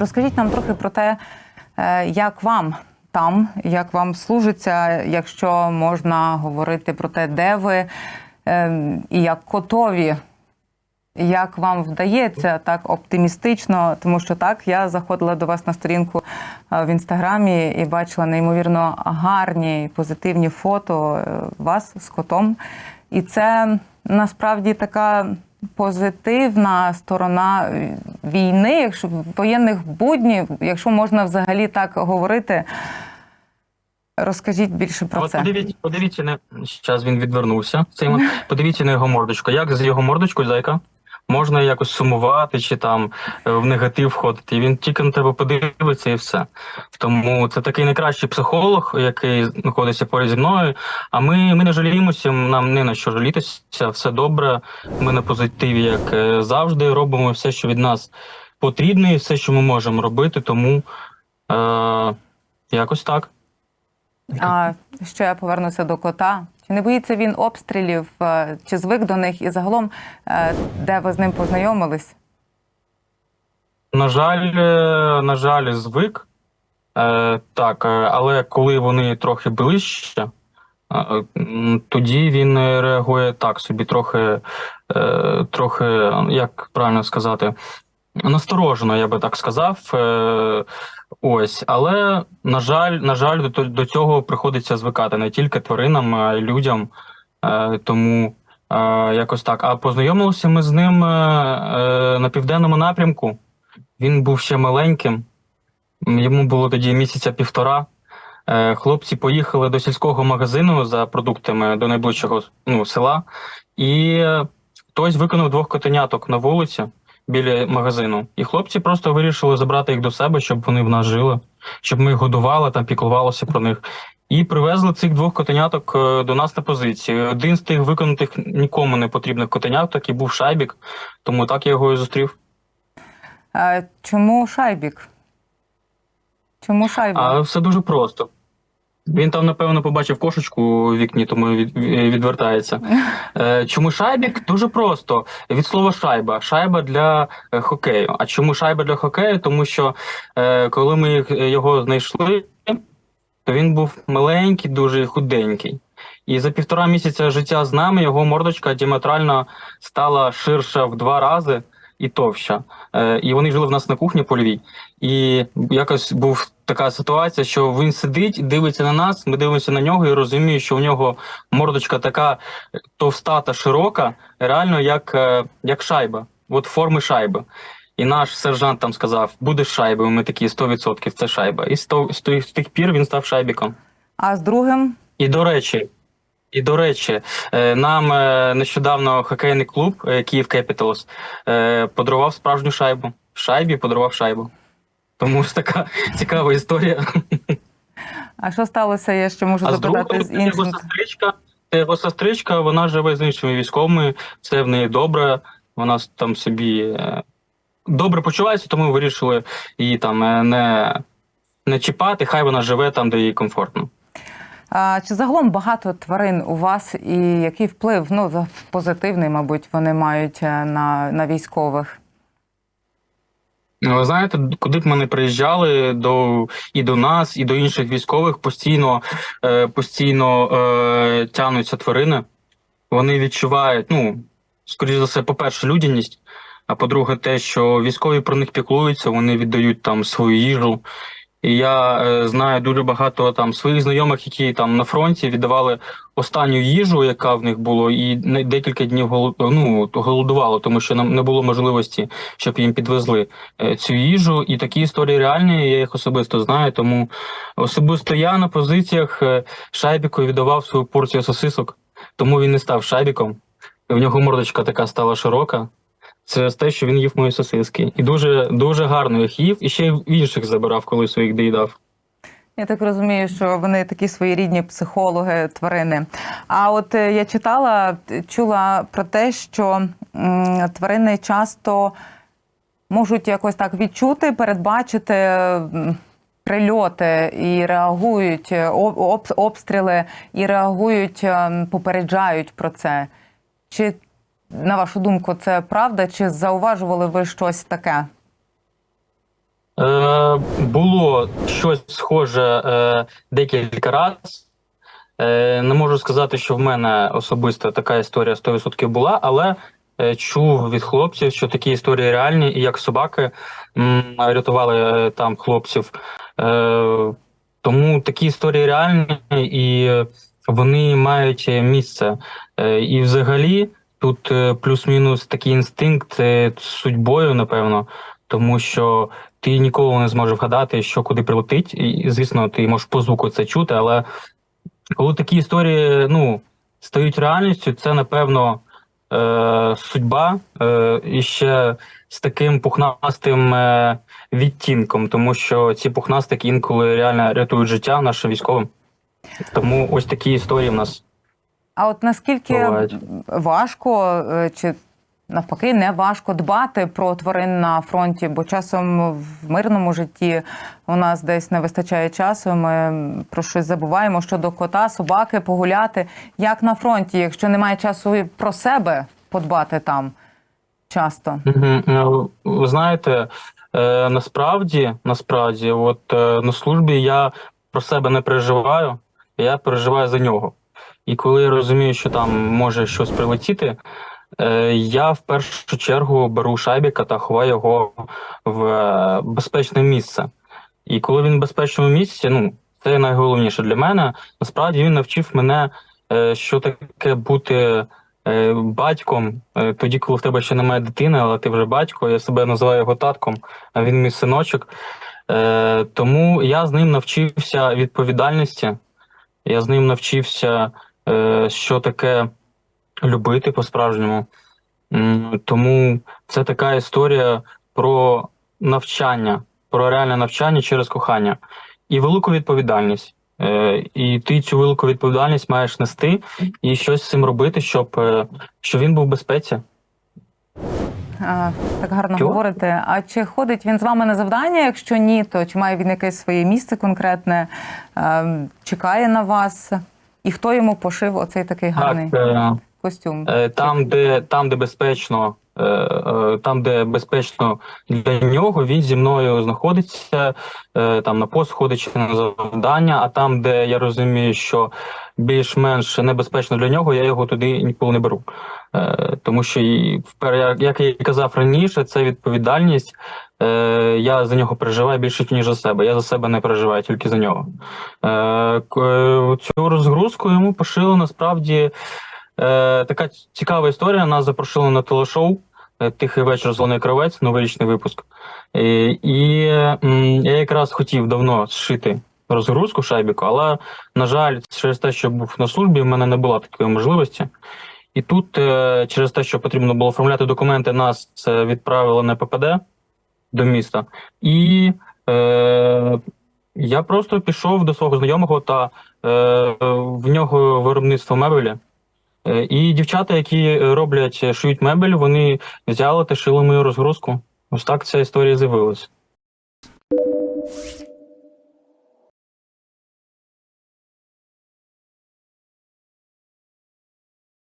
Розкажіть нам трохи про те, е, як вам там, як вам служиться, якщо можна говорити про те, де ви е, і як котові. Як вам вдається так оптимістично, тому що так я заходила до вас на сторінку е, в інстаграмі і бачила неймовірно гарні позитивні фото вас з котом. І це насправді така позитивна сторона війни, якщо воєнних буднів, якщо можна взагалі так говорити. Розкажіть більше про От це. подивіться, подивіться на зараз він відвернувся. Цей подивіться на його мордочку. Як з його мордочкою, зайка, можна якось сумувати чи там е, в негатив входити. І Він тільки на тебе подивиться і все. Тому це такий найкращий психолог, який знаходиться поряд зі мною. А ми, ми не жаліємося, нам не на що жалітися, все добре. Ми на позитиві, як е, завжди, робимо все, що від нас потрібно, і все, що ми можемо робити. Тому е, якось так. А ще я повернуся до кота. Чи не боїться він обстрілів? е, Чи звик до них? І загалом, е, де ви з ним познайомились? На жаль, е, на жаль, звик. Так, але коли вони трохи ближче, тоді він реагує так собі, трохи, трохи, як правильно сказати, насторожено, я би так сказав. Ось, але на жаль, на жаль, до, до цього приходиться звикати не тільки тваринам, а й людям. Е, тому е, якось так. А познайомилися ми з ним е, е, на південному напрямку. Він був ще маленьким, йому було тоді місяця півтора. Е, Хлопці поїхали до сільського магазину за продуктами до найближчого ну, села, і е, хтось виконав двох котеняток на вулиці біля магазину. І хлопці просто вирішили забрати їх до себе, щоб вони в нас жили, щоб ми їх годували, там піклувалися про них. І привезли цих двох котеняток е, до нас на позиції. Один з тих виконатих нікому не потрібних котеняток і був шайбік, тому так я його і зустрів. Е, Чому шайбік? Чому шайбік? А все дуже просто. Він там, напевно, побачив кошечку у вікні, тому від, відвертається. Е, чому шайбік? Дуже просто. Від слова шайба. Шайба для е, хокею. А чому шайба для хокею? Тому що е, коли ми його знайшли, то він був маленький, дуже худенький. І за півтора місяця життя з нами його мордочка діаметрально стала ширша в два рази і товща. Е, і вони жили в нас на кухні польовій. І якось був така ситуація, що він сидить, дивиться на нас, ми дивимося на нього і розумію, що у нього мордочка така товста та широка, реально як, е, як шайба, от форми шайби. І наш сержант там сказав: буде шайбою. Ми такі 100% це шайба. І з тих пір він став шайбіком. А з другим? І до речі, і до речі, е, нам е, нещодавно хокейний клуб е, Київ Кепіталс подарував справжню шайбу. Шайбі подарував шайбу. Тому ж така цікава історія. А що сталося? Я ще можу А запитати з це його сестричка. Це його сестричка, вона живе з іншими військовими, все в неї добре. Вона там собі добре почувається, тому вирішили її там не, не чіпати. Хай вона живе там, де їй комфортно. А, чи загалом багато тварин у вас і який вплив? Ну, позитивний, мабуть, вони мають е, на, на військових? Ну, Ви знаєте, куди б ми не приїжджали до і до нас, і до інших військових постійно, е, постійно е, тянуться тварини. Вони відчувають, ну, скоріш за все, по-перше, людяність, а по-друге, те, що військові про них піклуються, вони віддають там свою їжу. І я е, знаю дуже багато там своїх знайомих, які там на фронті віддавали останню їжу, яка в них було, і не- декілька днів голод, ну, голодувало, тому що нам не було можливості, щоб їм підвезли е, цю їжу. І такі історії реальні, я їх особисто знаю. Тому особисто я на позиціях е, Шайбіку віддавав свою порцію сосисок, тому він не став шайбіком. В нього мордочка така стала широка. Це те, що він їв мої сосиски. І дуже дуже гарно їх їв, і ще й інших забирав, коли своїх доїдав. Я так розумію, що вони такі своєрідні психологи, тварини. А от е, я читала, чула про те, що тварини часто можуть якось так відчути, передбачити прильоти і реагують е, об- об- обстріли і реагують, е, попереджають про це. Чи на вашу думку це правда? Чи зауважували ви щось таке? Е, було щось схоже е, декілька разів. Е, не можу сказати, що в мене особисто така історія 100% була, але е, чув від хлопців, що такі історії реальні, і як собаки м, рятували е, там хлопців. Е, тому такі історії реальні і вони мають місце. Е, і взагалі тут е, плюс-мінус такий інстинкт з судьбою, напевно, тому що ти ніколи не зможеш вгадати, що куди прилетить. І, звісно, ти можеш по звуку це чути, але коли такі історії ну, стають реальністю, це напевно е, судьба е, і ще з таким пухнастим е, відтінком, тому що ці пухнастики інколи реально рятують життя нашим військовим. Тому ось такі історії в нас. А от наскільки Бувають. важко е, чи навпаки не важко дбати про тварин на фронті, бо часом в мирному житті у нас десь не вистачає часу. Ми про щось забуваємо щодо кота, собаки, погуляти. Як на фронті, якщо немає часу і про себе подбати там часто? Ну, Ви знаєте, е, насправді, насправді, от е, на службі я про себе не переживаю, я переживаю за нього. І коли я розумію, що там може щось прилетіти, е, я в першу чергу беру шайбіка та ховаю його в е, безпечне місце. І коли він в безпечному місці, ну це найголовніше для мене. Насправді він навчив мене, е, що таке бути батьком, тоді, коли в тебе ще немає дитини, але ти вже батько, я себе називаю його татком, а він мій синочок. Тому я з ним навчився відповідальності, я з ним навчився, що таке любити по-справжньому. Тому це така історія про навчання, про реальне навчання через кохання і велику відповідальність. Е, І ти цю велику відповідальність маєш нести і щось з цим робити, щоб, е, щоб він був в безпеці. А, так гарно Чого? говорите. А чи ходить він з вами на завдання? Якщо ні, то чи має він якесь своє місце конкретне, е, чекає на вас? І хто йому пошив оцей такий гарний Так, е, костюм? Е, Там, де там, де безпечно, е, там, де безпечно для нього, він зі мною знаходиться, там на пост ходить чи на завдання. А там, де я розумію, що більш-менш небезпечно для нього, я його туди ніколи не беру. Тому що як я і казав раніше, це відповідальність. Е, Я за нього переживаю більше ніж за себе. Я за себе не переживаю, тільки за нього. Е, е, Цю розгрузку йому пошили насправді. Така цікава історія. Нас запросили на телешоу Тихий вечір зелений кравець, новорічний випуск. І я якраз хотів давно зшити розгрузку шайбіку, але, на жаль, через те, що був на службі, в мене не було такої можливості. І тут, через те, що потрібно було оформляти документи, нас відправили на ППД до міста. І е, я просто пішов до свого знайомого та е, в нього виробництво мебелі. Е, І дівчата, які роблять, шиють мебель, вони взяли та шили мою розгрузку. Ось так ця історія з'явилась.